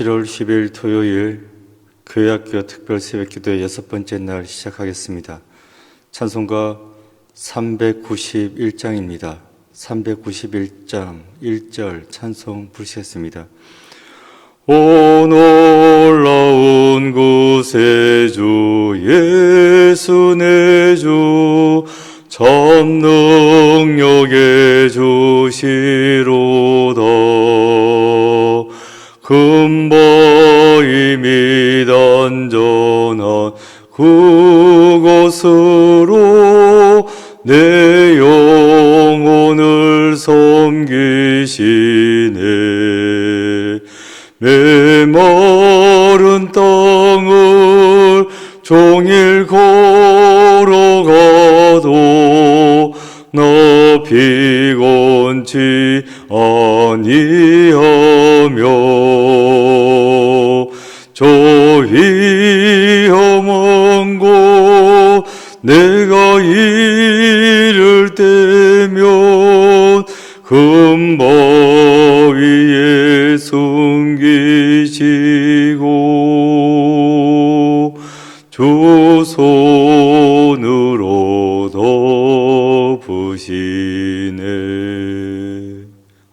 7월 10일 토요일 교회학교 특별 새벽기도의 여섯 번째 날 시작하겠습니다. 찬송가 391장입니다. 391장 1절 찬송 부르시겠습니다. 오 놀라운 곳에 주 예수 내주 전능력의 주시로 걸어가도 나 피곤치 아니하며 저 위험한 곳 내가 이를 때면 금바 위에 숨기시 주 손으로 덮으시네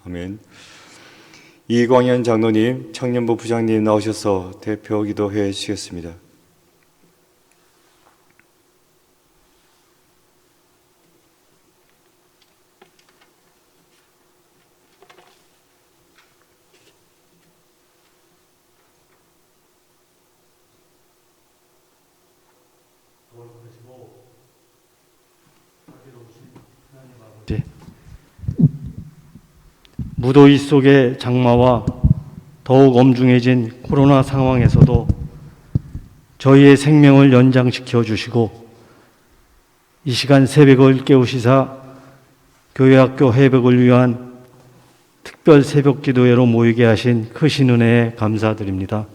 아멘 이광현 장로님, 청년부 부장님 나오셔서 대표 기도해 주시겠습니다. 무더위 속의 장마와 더욱 엄중해진 코로나 상황에서도 저희의 생명을 연장시켜 주시고 이 시간 새벽을 깨우시사 교회 학교 회복을 위한 특별 새벽 기도회로 모이게 하신 크신 은혜에 감사드립니다.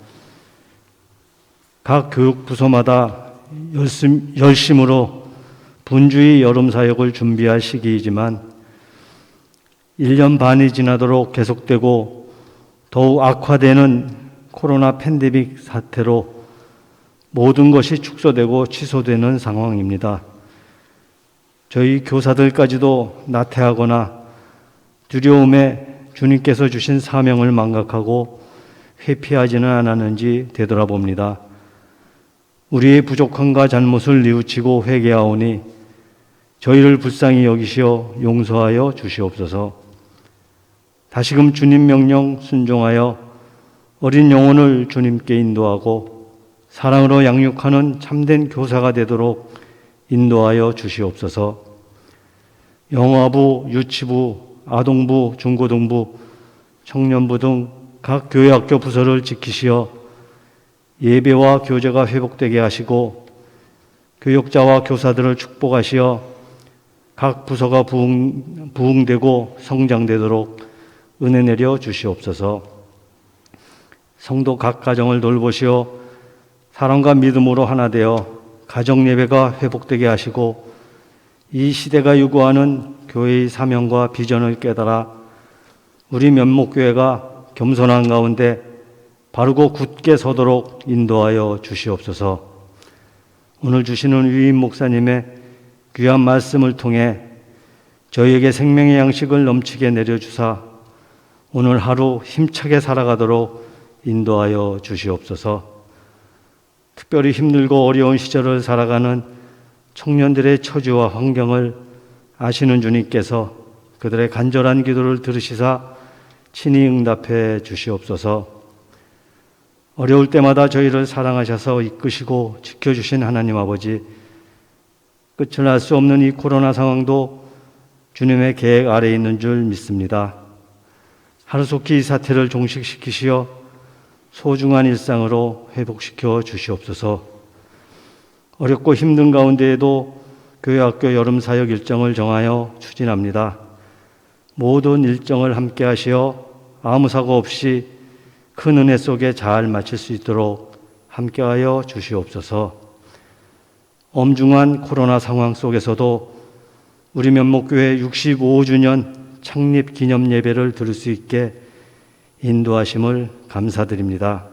각 교육부서마다 열심, 열심으로 분주히 여름 사역을 준비할 시기이지만 1년 반이 지나도록 계속되고 더욱 악화되는 코로나 팬데믹 사태로 모든 것이 축소되고 취소되는 상황입니다. 저희 교사들까지도 나태하거나 두려움에 주님께서 주신 사명을 망각하고 회피하지는 않았는지 되돌아봅니다. 우리의 부족함과 잘못을 뉘우치고 회개하오니 저희를 불쌍히 여기시어 용서하여 주시옵소서. 다시금 주님 명령 순종하여 어린 영혼을 주님께 인도하고 사랑으로 양육하는 참된 교사가 되도록 인도하여 주시옵소서. 영화부, 유치부, 아동부, 중고등부, 청년부 등 각 교회학교 부서를 지키시어 예배와 교제가 회복되게 하시고 교육자와 교사들을 축복하시어 각 부서가 부흥, 부흥되고 성장되도록 은혜 내려 주시옵소서. 성도 각 가정을 돌보시어 사랑과 믿음으로 하나 되어 가정 예배가 회복되게 하시고 이 시대가 요구하는 교회의 사명과 비전을 깨달아 우리 면목교회가 겸손한 가운데 바르고 굳게 서도록 인도하여 주시옵소서. 오늘 주시는 위임 목사님의 귀한 말씀을 통해 저희에게 생명의 양식을 넘치게 내려주사 오늘 하루 힘차게 살아가도록 인도하여 주시옵소서. 특별히 힘들고 어려운 시절을 살아가는 청년들의 처지와 환경을 아시는 주님께서 그들의 간절한 기도를 들으시사 친히 응답해 주시옵소서. 어려울 때마다 저희를 사랑하셔서 이끄시고 지켜주신 하나님 아버지, 끝을 알 수 없는 이 코로나 상황도 주님의 계획 아래 있는 줄 믿습니다. 하루속히 이 사태를 종식시키시어 소중한 일상으로 회복시켜 주시옵소서. 어렵고 힘든 가운데에도 교회 학교 여름 사역 일정을 정하여 추진합니다. 모든 일정을 함께 하시어 아무 사고 없이 큰 은혜 속에 잘 마칠 수 있도록 함께하여 주시옵소서. 엄중한 코로나 상황 속에서도 우리 면목교회 65주년 창립 기념 예배를 들을 수 있게 인도하심을 감사드립니다.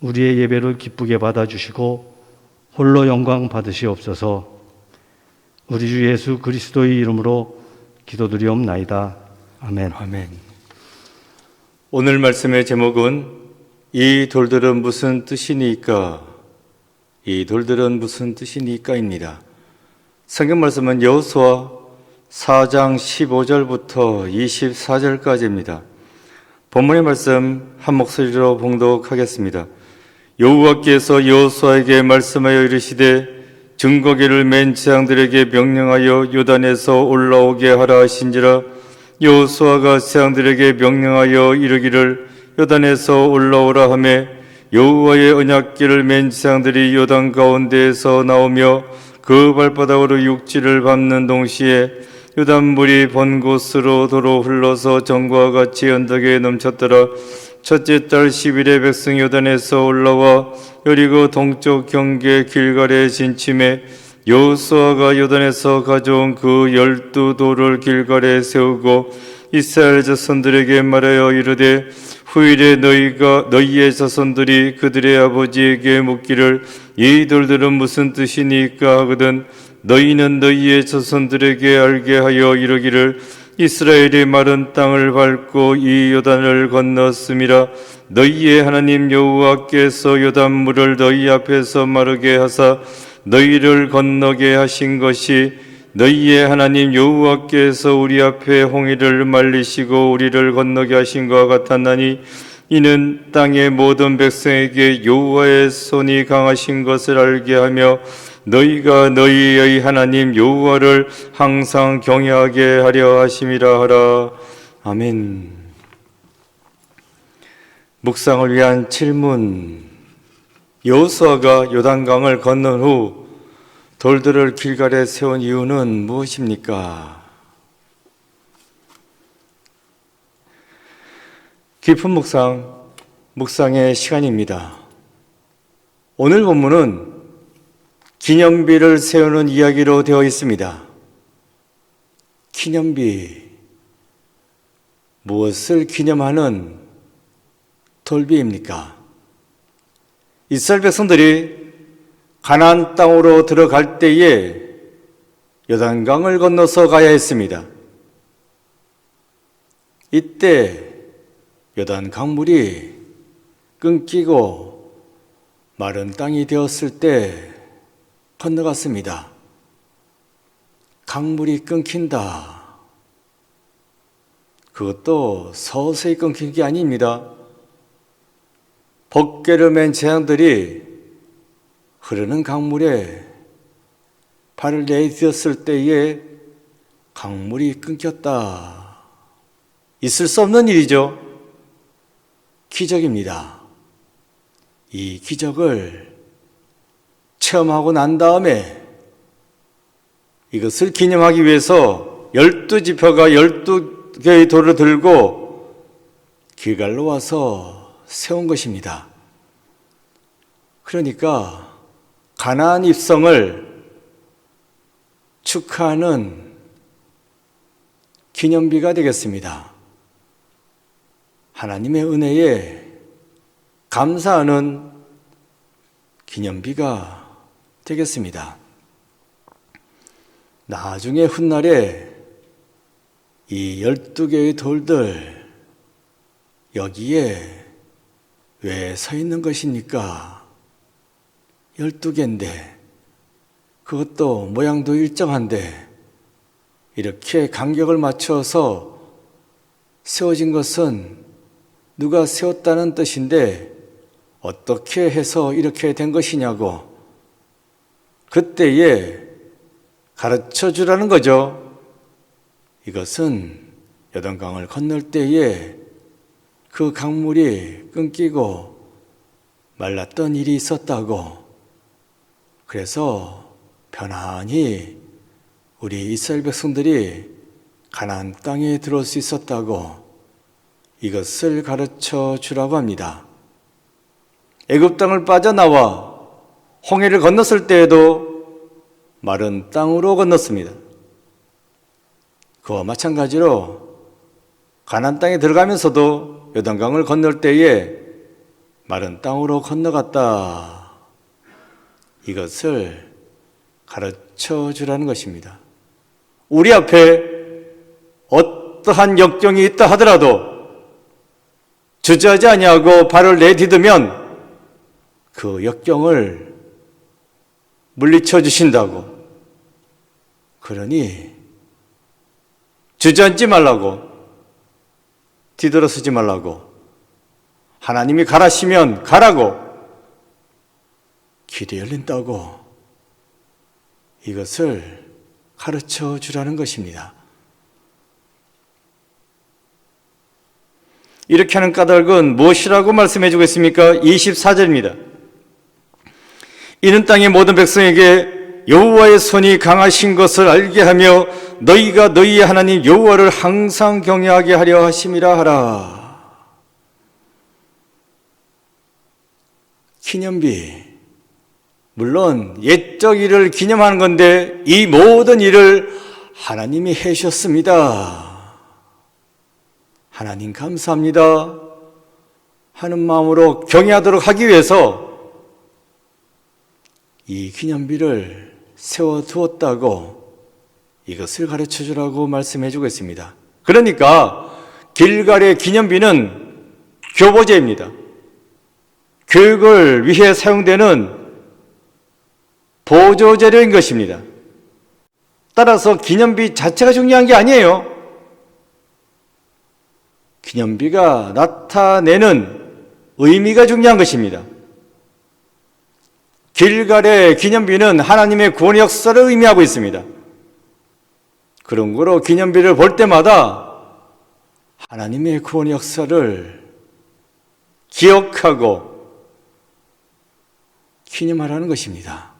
우리의 예배를 기쁘게 받아주시고 홀로 영광 받으시옵소서 우리 주 예수 그리스도의 이름으로 기도드리옵나이다. 아멘. 아멘. 오늘 말씀의 제목은 이 돌들은 무슨 뜻이니까? 이 돌들은 무슨 뜻이니까입니다. 성경 말씀은 여호수아 4장 15절부터 24절까지입니다. 본문의 말씀 한 목소리로 봉독하겠습니다. 여호와께서 여호수아에게 말씀하여 이르시되 증거기를 맨 재앙들에게 명령하여 요단에서 올라오게 하라 하신지라 여호수아가 재앙들에게 명령하여 이르기를 요단에서 올라오라 하매 여호와의 언약궤를 맨 재앙들이 요단 가운데에서 나오며 그 발바닥으로 육지를 밟는 동시에 요단물이 번 곳으로 도로 흘러서 전과 같이 언덕에 넘쳤더라. 첫째 달 10일에 백성 요단에서 올라와 여리고 동쪽 경계 길갈에 진침해 여호수아가 요단에서 가져온 그 열두 돌을 길갈에 세우고 이스라엘 자손들에게 말하여 이르되 후일에 너희가 너희의 자손들이 그들의 아버지에게 묻기를 이 돌들은 무슨 뜻이니까 하거든 너희는 너희의 자손들에게 알게 하여 이르기를 이스라엘이 마른 땅을 밟고 이 요단을 건넜음이라 너희의 하나님 여호와께서 요단 물을 너희 앞에서 마르게 하사 너희를 건너게 하신 것이 너희의 하나님 여호와께서 우리 앞에 홍해를 말리시고 우리를 건너게 하신 것과 같았나니 이는 땅의 모든 백성에게 여호와의 손이 강하신 것을 알게 하며 너희가 너희의 하나님 여호와를 항상 경외하게 하려 하심이라 하라 아멘. 묵상을 위한 질문. 여호수아가 요단강을 건넌 후 돌들을 길갈에 세운 이유는 무엇입니까? 깊은 묵상, 묵상의 시간입니다. 오늘 본문은 기념비를 세우는 이야기로 되어 있습니다. 기념비. 무엇을 기념하는 돌비입니까? 이스라엘 백성들이 가나안 땅으로 들어갈 때에 요단강을 건너서 가야 했습니다. 이때 요단 강물이 끊기고 마른 땅이 되었을 때 건너갔습니다. 강물이 끊긴다. 그것도 서서히 끊긴 게 아닙니다. 벗개를 맨 재앙들이 흐르는 강물에 발을 내디뎠을 때에 강물이 끊겼다. 있을 수 없는 일이죠. 기적입니다. 이 기적을 체험하고 난 다음에 이것을 기념하기 위해서 열두 지파가 열두 개의 돌을 들고 길갈로 와서 세운 것입니다. 그러니까 가나안 입성을 축하하는 기념비가 되겠습니다. 하나님의 은혜에 감사하는 기념비가 되겠습니다. 나중에 훗날에 이 열두 개의 돌들 여기에 왜 서 있는 것입니까? 열두 개인데 그것도 모양도 일정한데 이렇게 간격을 맞춰서 세워진 것은 누가 세웠다는 뜻인데 어떻게 해서 이렇게 된 것이냐고 그때에 가르쳐 주라는 거죠. 이것은 여던강을 건널 때에 그 강물이 끊기고 말랐던 일이 있었다고. 그래서 편안히 우리 이스라엘 백성들이 가나안 땅에 들어올 수 있었다고 이것을 가르쳐 주라고 합니다. 애굽 땅을 빠져나와 홍해를 건넜을 때에도 마른 땅으로 건넜습니다. 그와 마찬가지로 가나안 땅에 들어가면서도 요단강을 건널 때에 마른 땅으로 건너갔다. 이것을 가르쳐 주라는 것입니다. 우리 앞에 어떠한 역경이 있다 하더라도 주저하지 아니하고 발을 내디디면 그 역경을 물리쳐 주신다고. 그러니 주저앉지 말라고 뒤돌아서지 말라고 하나님이 가라시면 가라고 길이 열린다고 이것을 가르쳐 주라는 것입니다. 이렇게 하는 까닭은 무엇이라고 말씀해 주겠습니까? 24절입니다. 이는 땅의 모든 백성에게 여호와의 손이 강하신 것을 알게 하며 너희가 너희의 하나님 여호와를 항상 경외하게 하려 하심이라 하라. 기념비 물론 옛적 일을 기념하는 건데 이 모든 일을 하나님이 해주셨습니다. 하나님 감사합니다. 하는 마음으로 경외하도록 하기 위해서 이 기념비를 세워두었다고 이것을 가르쳐 주라고 말씀해 주겠습니다. 그러니까 길갈의 기념비는 교보제입니다. 교육을 위해 사용되는 보조재료인 것입니다. 따라서 기념비 자체가 중요한 게 아니에요. 기념비가 나타내는 의미가 중요한 것입니다. 길갈의 기념비는 하나님의 구원 역사를 의미하고 있습니다. 그런 거로 기념비를 볼 때마다 하나님의 구원 역사를 기억하고 기념하라는 것입니다.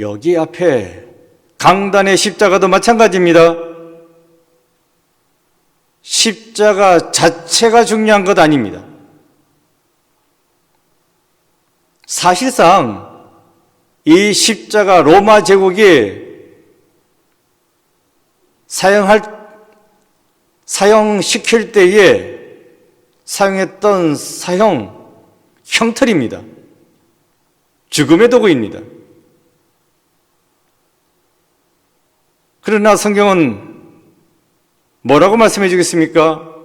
여기 앞에 강단의 십자가도 마찬가지입니다. 십자가 자체가 중요한 것 아닙니다. 사실상 이 십자가 로마 제국이 사용할 사용시킬 때에 사용했던 사용 형틀입니다. 죽음의 도구입니다. 그러나 성경은 뭐라고 말씀해 주겠습니까?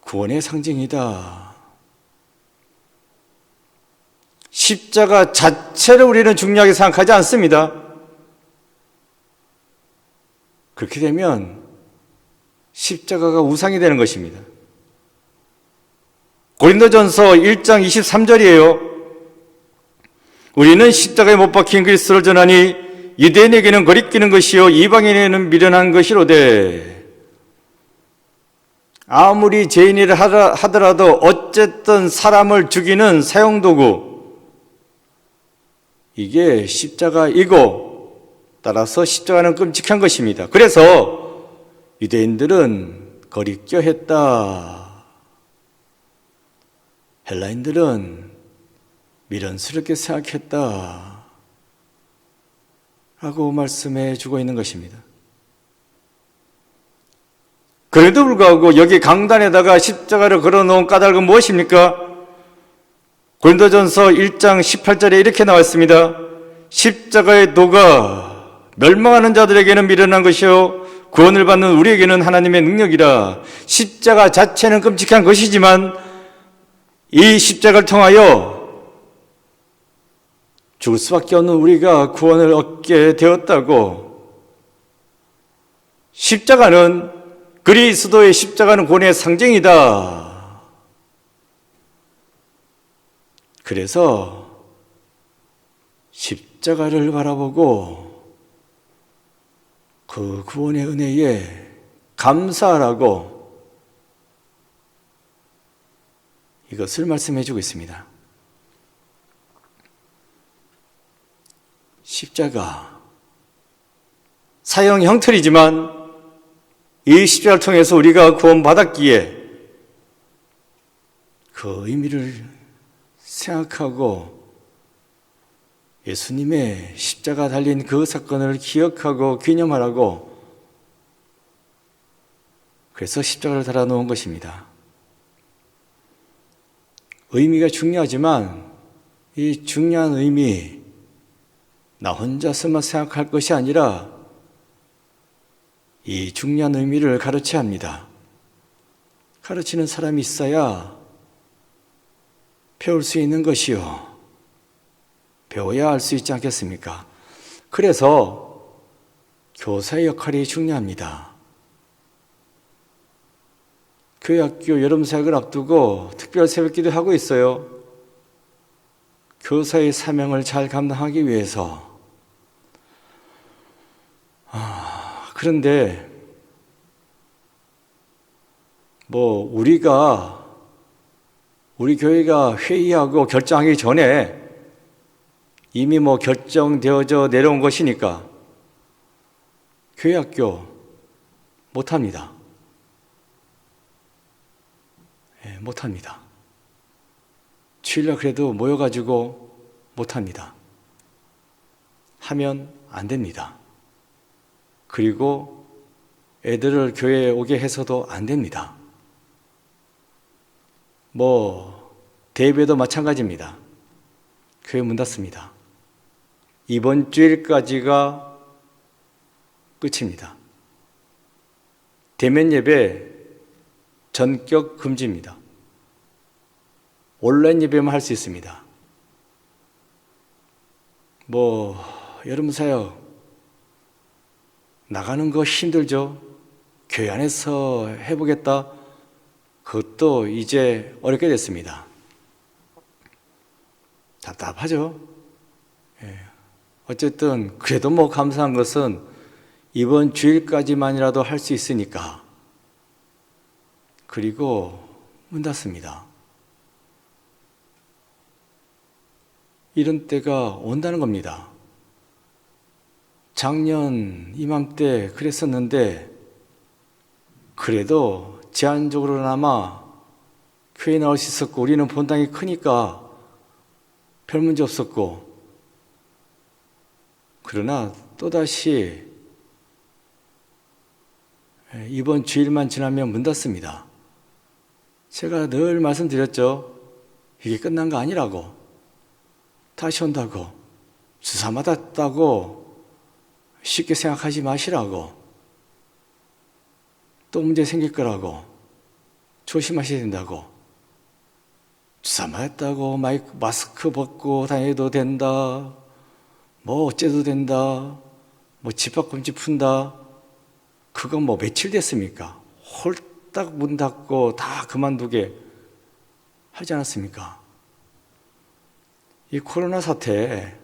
구원의 상징이다. 십자가 자체를 우리는 중요하게 생각하지 않습니다. 그렇게 되면 십자가가 우상이 되는 것입니다. 고린도전서 1장 23절이에요. 우리는 십자가에 못 박힌 그리스도를 전하니 유대인에게는 거리끼는 것이요 이방인에게는 미련한 것이로되 아무리 죄인이라 하더라도 어쨌든 사람을 죽이는 사용도구 이게 십자가이고 따라서 십자가는 끔찍한 것입니다. 그래서 유대인들은 거리껴 했다. 헬라인들은 미련스럽게 생각했다. 라고 말씀해 주고 있는 것입니다. 그래도 불구하고 여기 강단에다가 십자가를 걸어 놓은 까닭은 무엇입니까? 고린도전서 1장 18절에 이렇게 나와 있습니다. 십자가의 도가 멸망하는 자들에게는 미련한 것이요 구원을 받는 우리에게는 하나님의 능력이라 십자가 자체는 끔찍한 것이지만 이 십자가를 통하여 죽을 수밖에 없는 우리가 구원을 얻게 되었다고 십자가는 그리스도의 십자가는 구원의 상징이다. 그래서 십자가를 바라보고 그 구원의 은혜에 감사하라고 이것을 말씀해 주고 있습니다. 십자가 사형 형틀이지만 이 십자가를 통해서 우리가 구원받았기에 그 의미를 생각하고 예수님의 십자가 달린 그 사건을 기억하고 기념하라고 그래서 십자가를 달아 놓은 것입니다. 의미가 중요하지만 이 중요한 의미, 나 혼자서만 생각할 것이 아니라 이 중요한 의미를 가르쳐야 합니다. 가르치는 사람이 있어야 배울 수 있는 것이요. 배워야 알수 있지 않겠습니까? 그래서 교사의 역할이 중요합니다. 교회학교 여름 사역을 앞두고 특별 새벽 기도 하고 있어요. 교사의 사명을 잘 감당하기 위해서. 아, 그런데 뭐 우리가 우리 교회가 회의하고 결정하기 전에 이미 뭐 결정되어져 내려온 것이니까 교회 학교 못 합니다. 예, 못합니다. 주일날 그래도 모여가지고 못 합니다. 하면 안 됩니다. 그리고 애들을 교회에 오게 해서도 안 됩니다. 뭐, 대회도 마찬가지입니다. 교회 문 닫습니다. 이번 주일까지가 끝입니다. 대면 예배 전격 금지입니다. 온라인 예배만 할 수 있습니다. 뭐, 여름 사역 나가는 거 힘들죠? 교회 안에서 해보겠다? 그것도 이제 어렵게 됐습니다. 답답하죠? 예. 어쨌든, 그래도 뭐 감사한 것은 이번 주일까지만이라도 할 수 있으니까. 그리고 문 닫습니다. 이런 때가 온다는 겁니다. 작년 이맘때 그랬었는데, 그래도 제한적으로나마 교회 나올 수 있었고, 우리는 본당이 크니까 별 문제 없었고, 그러나 또다시 이번 주일만 지나면 문 닫습니다. 제가 늘 말씀드렸죠. 이게 끝난 거 아니라고. 다시 온다고. 주사 맞았다고 쉽게 생각하지 마시라고. 또 문제 생길 거라고. 조심하셔야 된다고. 주사 맞았다고 마이크, 마스크 벗고 다녀도 된다. 뭐 어째도 된다. 뭐 집합금지 푼다. 그건 뭐 며칠 됐습니까? 홀딱 문 닫고 다 그만두게 하지 않았습니까? 이 코로나 사태,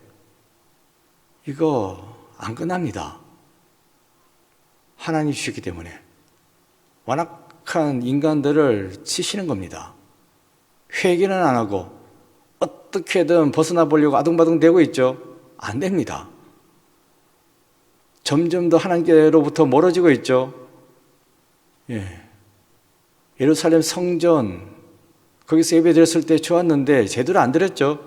이거 안 끝납니다. 하나님 주셨기 때문에. 완악한 인간들을 치시는 겁니다. 회개는 안 하고 어떻게든 벗어나 보려고 아둥바둥 대고 있죠. 안 됩니다. 점점 더 하나님께로부터 멀어지고 있죠. 예. 예루살렘 성전, 거기서 예배 드렸을 때 좋았는데 제대로 안 드렸죠.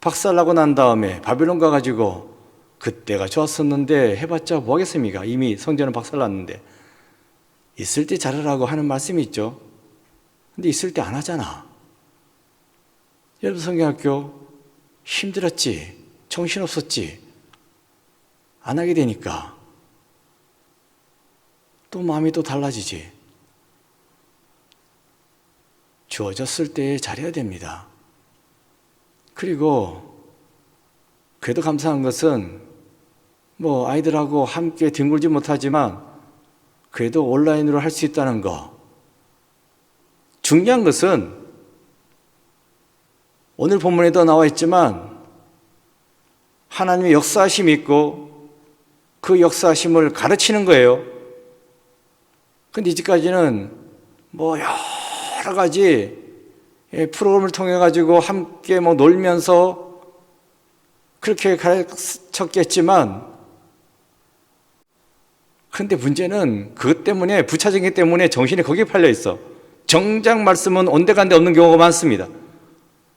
박살나고 난 다음에 바빌론 가가지고 그때가 좋았었는데 해봤자 뭐 하겠습니까? 이미 성전은 박살났는데. 있을 때 잘하라고 하는 말씀이 있죠. 근데 있을 때 안 하잖아. 여러분 성경학교 힘들었지? 정신없었지? 안 하게 되니까 또 마음이 또 달라지지. 주어졌을 때 잘해야 됩니다. 그리고 그래도 감사한 것은 뭐 아이들하고 함께 뒹굴지 못하지만 그래도 온라인으로 할 수 있다는 거. 중요한 것은 오늘 본문에도 나와 있지만 하나님의 역사하심이 있고 그 역사하심을 가르치는 거예요. 근데 이제까지는 뭐 여러 가지 예, 프로그램을 통해 가지고 함께 뭐 놀면서 그렇게 가르쳤겠지만 그런데 문제는 그것 때문에 부차적이기 때문에 정신이 거기에 팔려 있어. 정작 말씀은 온데간데 없는 경우가 많습니다.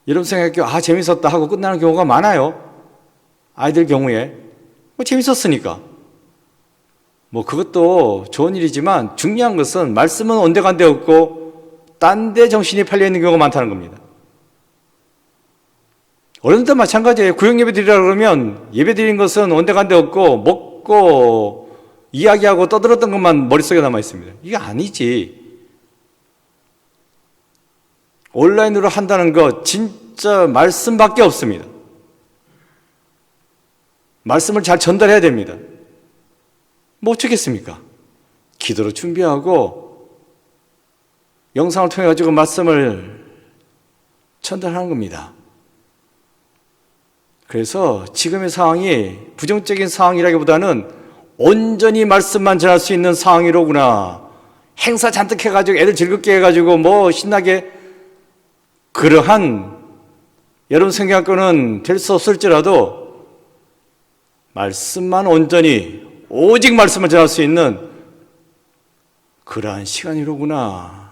여러분 생각해 아 재밌었다 하고 끝나는 경우가 많아요. 아이들 경우에 뭐 재밌었으니까. 뭐 그것도 좋은 일이지만 중요한 것은 말씀은 온데간데 없고 딴 데 정신이 팔려 있는 경우가 많다는 겁니다. 어른도 마찬가지예요. 구역 예배 드리라 그러면 예배 드린 것은 온데간데 없고 먹고 이야기하고 떠들었던 것만 머릿속에 남아 있습니다. 이게 아니지. 온라인으로 한다는 거 진짜 말씀밖에 없습니다. 말씀을 잘 전달해야 됩니다. 뭐 어쩌겠습니까? 기도로 준비하고 영상을 통해 가지고 말씀을 전달하는 겁니다. 그래서 지금의 상황이 부정적인 상황이라기보다는 온전히 말씀만 전할 수 있는 상황이로구나. 행사 잔뜩 해가지고 애들 즐겁게 해가지고 뭐 신나게 그러한 여러분 생각과는 될 수 없을지라도 말씀만 온전히 오직 말씀을 전할 수 있는 그러한 시간이로구나.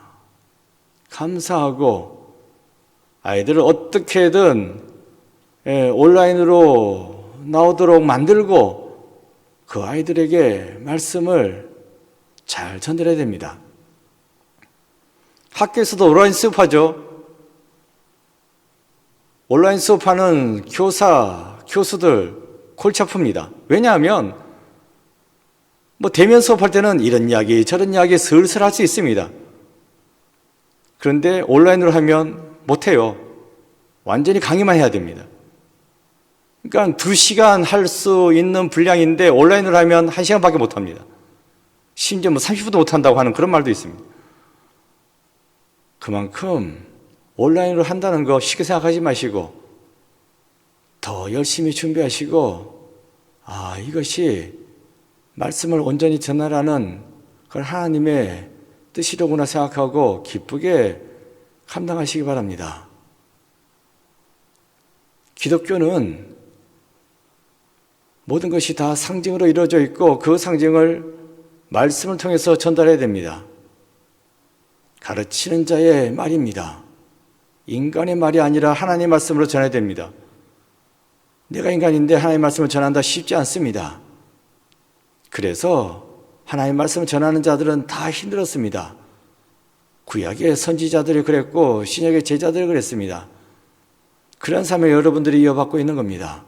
감사하고 아이들을 어떻게든 예, 온라인으로 나오도록 만들고 그 아이들에게 말씀을 잘 전달해야 됩니다. 학교에서도 온라인 수업하죠. 온라인 수업하는 교사, 교수들 골치 아픕니다. 왜냐하면 뭐 대면 수업할 때는 이런 이야기 저런 이야기 슬슬 할 수 있습니다. 그런데 온라인으로 하면 못해요. 완전히 강의만 해야 됩니다. 그러니까 두 시간 할 수 있는 분량인데 온라인으로 하면 한 시간밖에 못 합니다. 심지어 뭐 30분도 못 한다고 하는 그런 말도 있습니다. 그만큼 온라인으로 한다는 거 쉽게 생각하지 마시고 더 열심히 준비하시고 아 이것이 말씀을 온전히 전하라는 그걸 하나님의 뜻이로구나 생각하고 기쁘게 감당하시기 바랍니다. 기독교는 모든 것이 다 상징으로 이루어져 있고 그 상징을 말씀을 통해서 전달해야 됩니다. 가르치는 자의 말입니다. 인간의 말이 아니라 하나님의 말씀으로 전해야 됩니다. 내가 인간인데 하나님의 말씀을 전한다 쉽지 않습니다. 그래서 하나님의 말씀을 전하는 자들은 다 힘들었습니다. 구약의 선지자들이 그랬고 신약의 제자들이 그랬습니다. 그런 삶을 여러분들이 이어받고 있는 겁니다.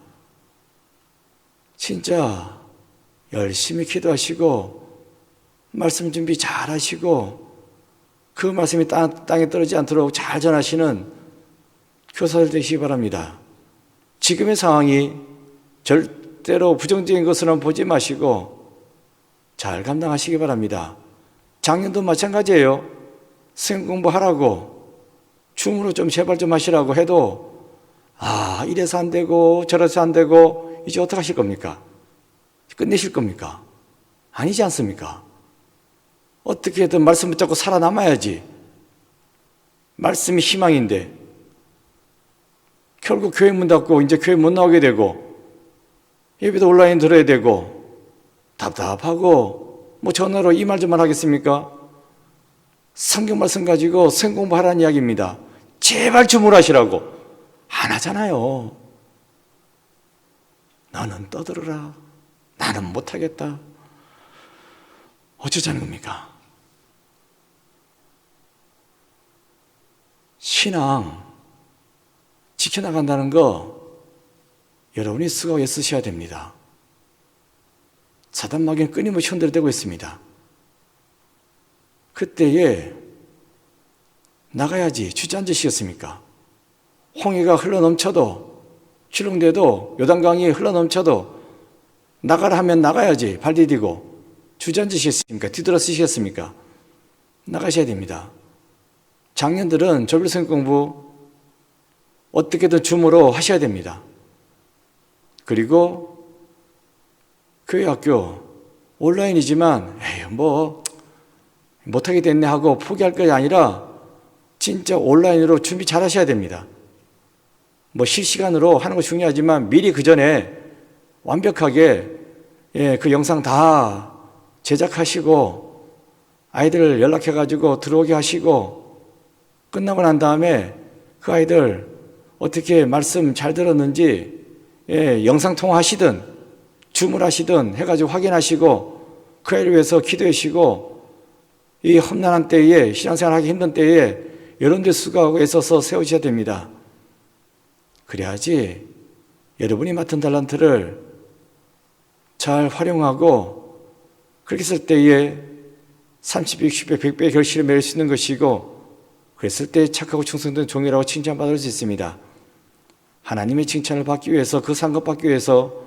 진짜 열심히 기도하시고 말씀 준비 잘 하시고 그 말씀이 땅, 땅에 떨어지지 않도록 잘 전하시는 교사들 되시기 바랍니다. 지금의 상황이 절대로 부정적인 것으로는 보지 마시고 잘 감당하시기 바랍니다. 작년도 마찬가지예요. 수행 공부하라고 춤으로 좀 제발 좀 하시라고 해도 아 이래서 안 되고 저래서 안 되고 이제 어떻게 하실 겁니까? 끝내실 겁니까? 아니지 않습니까? 어떻게든 말씀 붙잡고 살아남아야지. 말씀이 희망인데 결국 교회 문 닫고 이제 교회 못 나오게 되고 예배도 온라인 들어야 되고 답답하고 뭐 전화로 이 말 좀만 하겠습니까? 성경 말씀 가지고 생공부하라는 이야기입니다. 제발 주문하시라고 안 하잖아요. 너는 떠들어라. 나는 못하겠다. 어쩌자는 겁니까? 신앙 지켜나간다는 거 여러분이 수고에 쓰셔야 됩니다. 사단 마귀는 끊임없이 흔들대고 있습니다. 그때에 나가야지 주저앉으시겠습니까? 홍해가 흘러넘쳐도 출렁대도 요단강이 흘러넘쳐도 나가라 하면 나가야지 발 디디고 주저앉으시겠습니까? 뒤돌아 쓰시겠습니까? 나가셔야 됩니다. 장년들은 조별성 공부 어떻게든 줌으로 하셔야 됩니다. 그리고 교회 학교 온라인이지만 에이 뭐 못하게 됐네 하고 포기할 것이 아니라 진짜 온라인으로 준비 잘 하셔야 됩니다. 뭐 실시간으로 하는 거 중요하지만 미리 그 전에 완벽하게 예, 그 영상 다 제작하시고 아이들 연락해 가지고 들어오게 하시고 끝나고 난 다음에 그 아이들 어떻게 말씀 잘 들었는지 예, 영상 통화하시든 줌을 하시든 해 가지고 확인하시고 그 아이를 위해서 기도해 주시고 이 험난한 때에 신앙생활 하기 힘든 때에 데 수고하고 애써서 세우셔야 됩니다. 그래야지 여러분이 맡은 달란트를 잘 활용하고 그렇게 했을 때에 30, 60배, 100배 결실을 맺을 수 있는 것이고 그랬을 때 착하고 충성된 종이라고 칭찬받을 수 있습니다. 하나님의 칭찬을 받기 위해서 그 상급 받기 위해서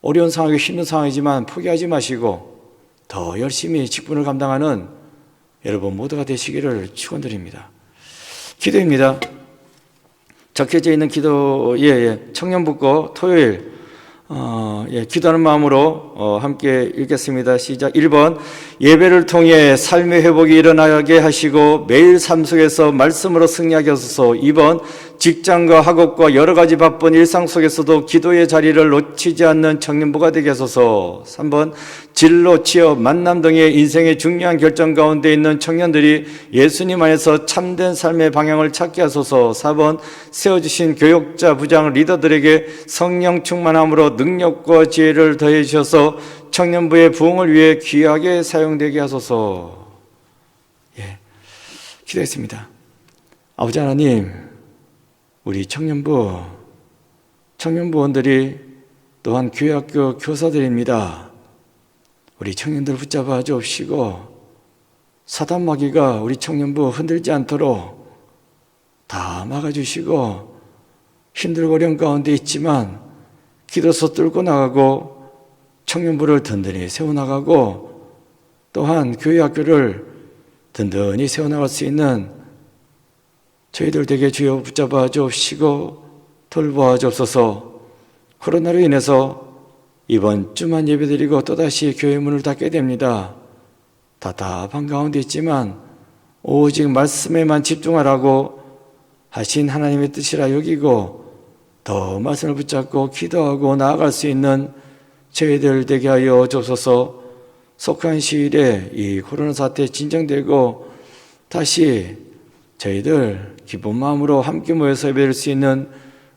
어려운 상황이 힘든 상황이지만 포기하지 마시고 더 열심히 직분을 감당하는 여러분 모두가 되시기를 축원드립니다. 기도입니다. 적혀져 있는 기도에 예, 청년부고 토요일 어, 예, 기도하는 마음으로 어, 함께 읽겠습니다. 시작. 1번 예배를 통해 삶의 회복이 일어나게 하시고 매일 삶 속에서 말씀으로 승리하게 하소서. 2번 직장과 학업과 여러 가지 바쁜 일상 속에서도 기도의 자리를 놓치지 않는 청년부가 되게 하소서. 3번 진로, 취업, 만남 등의 인생의 중요한 결정 가운데 있는 청년들이 예수님 안에서 참된 삶의 방향을 찾게 하소서. 4번 세워주신 교육자, 부장, 리더들에게 성령 충만함으로 능력과 지혜를 더해 주셔서 청년부의 부흥을 위해 귀하게 사용되게 하소서. 예, 기도했습니다. 아버지 하나님, 우리 청년부, 청년부원들이 또한 교회학교 교사들입니다. 우리 청년들 붙잡아 주옵시고 사단 마귀가 우리 청년부 흔들지 않도록 다 막아주시고 힘들고 어려운 가운데 있지만 기도서 뚫고 나가고 청년부를 든든히 세워나가고 또한 교회 학교를 든든히 세워나갈 수 있는 저희들 되게 주여 붙잡아 주옵시고 돌보아 주옵소서 코로나로 인해서 이번 주만 예배드리고 또다시 교회 문을 닫게 됩니다. 답답한 가운데 있지만 오직 말씀에만 집중하라고 하신 하나님의 뜻이라 여기고 더 말씀을 붙잡고 기도하고 나아갈 수 있는 저희들 되게 하여 주옵소서 속한 시일에 이 코로나 사태 진정되고 다시 저희들 기쁜 마음으로 함께 모여서 예배를 수 있는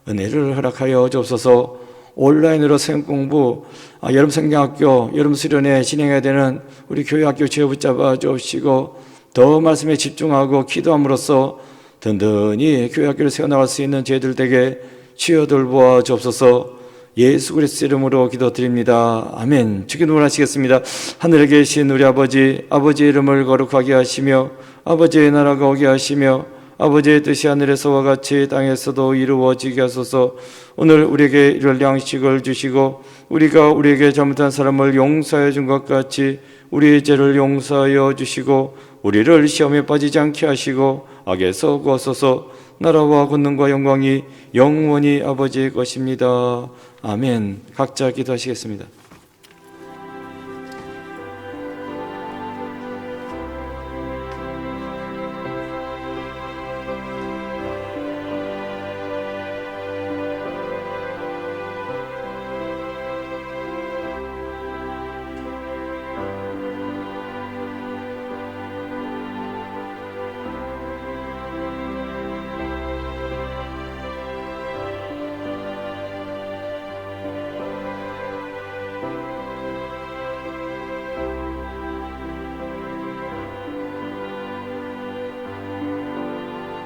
은혜를 허락하여 주옵소서 온라인으로 생공부, 아, 여름 성경학교, 여름 수련회 진행해야 되는 우리 교회 학교 지어 붙잡아 주옵시고 더 말씀에 집중하고 기도함으로써 든든히 교회 학교를 세워나갈 수 있는 저희들 에게 치여 돌보아 주옵소서 예수 그리스도 이름으로 기도드립니다. 아멘. 주기 놀하시겠습니다. 하늘에 계신 우리 아버지, 아버지의 이름을 거룩하게 하시며 아버지의 나라가 오게 하시며 아버지의 뜻이 하늘에서와 같이 땅에서도 이루어지게 하소서. 오늘 우리에게 이럴 양식을 주시고 우리가 우리에게 잘못한 사람을 용서해 준 것 같이 우리의 죄를 용서하여 주시고 우리를 시험에 빠지지 않게 하시고 악에서 구하소서. 나라와 권능과 영광이 영원히 아버지의 것입니다. 아멘. 각자 기도하시겠습니다.